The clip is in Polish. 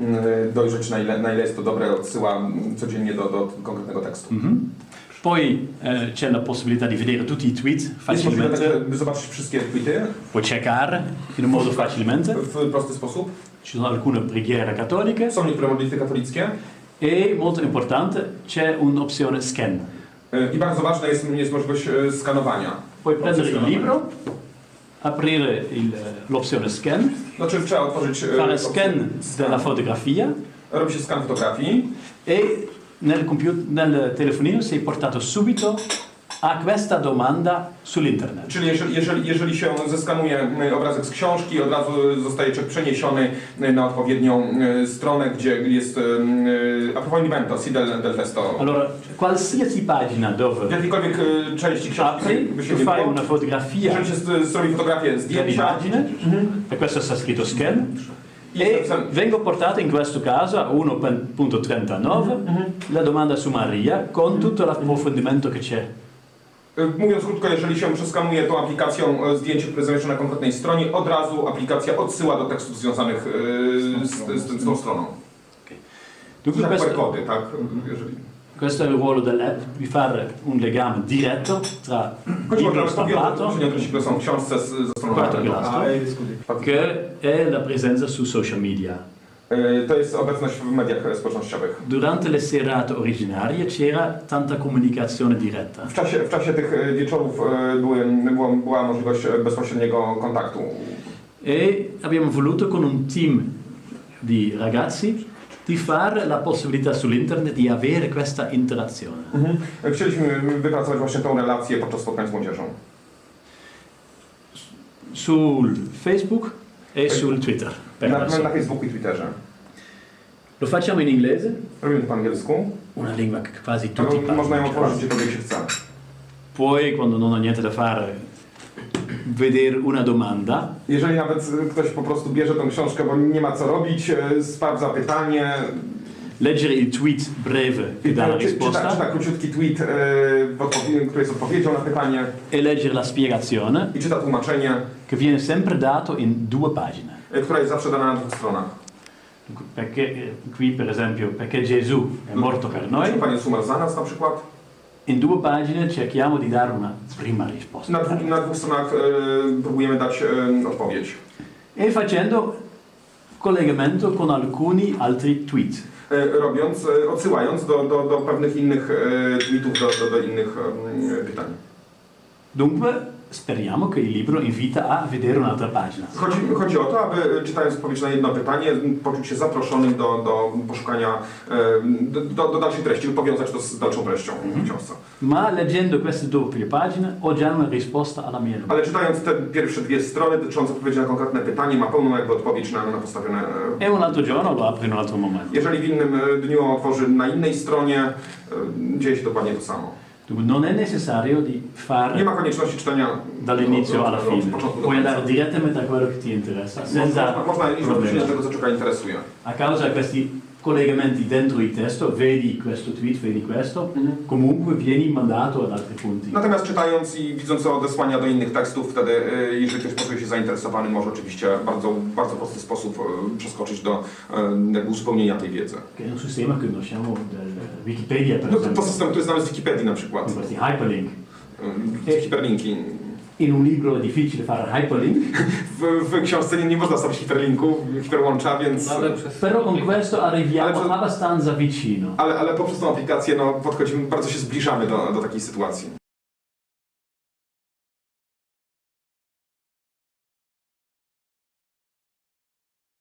y, dojrzeć na ile, na ile jest to dobre, odsyła mm, codziennie do, do konkretnego tekstu. Poi eh, c'è la possibilità di vedere tutti i tweet facilmente, by zobaczyć wszystkie tweety puoi checkare in modo facilmente. w prosty sposób. Ci sono alcune preghiere cattoliche Są niektóre modlitwy katolickie e molto importante c'è un'opzione scan. y, i bardzo ważna jest, jest możliwość y, skanowania. Puoi prendere il libro, aprire il- l'opzione scan, Znaczy trzeba otworzyć y, fare opcję scan della fotografia. Robi się skan fotografii. E nel, computer, nel telefonino sei portato subito a questa domanda sull'internet. Czyli jeżeli, jeżeli, jeżeli się zeskanuje y, obrazek z książki, od razu zostaje czek przeniesiony y, na odpowiednią y, stronę, gdzie jest y, approfondimento, si del, del testo. Allora, qualsiasi pagina W dove jakiejkolwiek y, części książki tu fai una fotografia. Jeżeli się zrobi fotografię zdjęcia. dell'immagine, e questo sta scritto scan, e vengo portato in questo caso a 1.39 la domanda su Maria con tutto l'approfondimento che c'è. Y, Mówiąc krótko, jeżeli się przeskanuje tą aplikacją y, zdjęcie, które zamieszczone na konkretnej stronie, od razu aplikacja odsyła do tekstów związanych y, z, z, z tą stroną. Dunque Tak, questo, kody, tak? Jeżeli... questo è il ruolo dell'app, di fare un legame diretto tra libro to, stampato pilastri. che è la presenza su social media. Y, To jest obecność w mediach społecznościowych. Durante le serate originarie c'era tanta comunicazione diretta. W czasie, w czasie tych y, wieczorów y, były, była, była możliwość bezpośredniego kontaktu. E abbiamo voluto con un team di ragazzi di fare la possibilità sull'internet di avere questa interazione. Chcieliśmy wypracować właśnie tą relację podczas spotkań z młodzieżą. Sul Facebook e sul Twitter. per Na, na Facebooku i Twitterze. Lo facciamo in inglese, Robimy to po angielsku. una lingua che quasi tutti No, Można ją parlano. otworzyć gdziekolwiek się chce. Poi, quando non ho niente da fare, vedere una domanda Jeżeli nawet ktoś po prostu bierze tą książkę, bo nie ma co robić, y, sprawdza pytanie, leggere il tweet breve che dà la czyta, risposta czyta króciutki tweet, w odpowiedzi- który jest odpowiedzią na pytanie e leggere la spiegazione i czyta tłumaczenie, che viene sempre dato in due pagine. y, która jest zawsze dana na dwóch stronach. Perché eh, qui per esempio, perché Gesù è morto per noi, Pan Jezus umarł za nas na przykład. in due pagine cerchiamo di dare una prima risposta. Na na dwóch stronach y, próbujemy dać y, odpowiedź. E facendo collegamento con alcuni altri tweet. Y, robiąc, y, odsyłając do, do, do pewnych innych y, tweetów, do, do, do innych pytań. Dunque speriamo che il libro invita a vedere un'altra pagina. Chodzi, chodzi o to, aby czytając odpowiedź na jedno pytanie, poczuć się zaproszonym do, do poszukania, do, do, do dalszej treści, powiązać to z dalszą treścią w książce. Ma leggendo queste doppie pagine ho già una risposta alla mia domanda. Ale czytając te pierwsze dwie strony dotyczące odpowiedzi na konkretne pytanie, ma pełną jakby odpowiedź na, na postawione. E un altro giorno lo apro in un altro momento. Jeżeli w innym y, dniu otworzy na innej stronie, y, dzieje się dokładnie to samo. Non è necessario di Nie fare ma konieczności czytania dall'inizio od- alla od- od fine. Puoi andare direttamente a quello che ti interessa, senza Można, można iść problemi. tego, co człowieka interesuje. A causa di questi collegamenti dentro il testo, vedi questo tweet, vedi questo, comunque vieni mandato ad altri punti. Natomiast czytając i widząc odesłania do innych tekstów, wtedy, y, jeżeli ktoś poczuje się zainteresowany, może oczywiście bardzo, bardzo prosty sposób y, przeskoczyć do y, jakby uzupełnienia tej wiedzy. Che è un sistema che conosciamo da Wikipedia, per No, to, to esempio, system, który znamy z Wikipedii na przykład. questi hyperlink. Y, Hiperlinki. In un libro è difficile fare hyperlink, W, w książce nie, nie można stawić hiperlinku, hiperłącza, więc... però con questo arriviamo Ale- abbastanza vicino. Ale, ale poprzez tą aplikację no, podchodzimy, bardzo się zbliżamy do, do takiej sytuacji.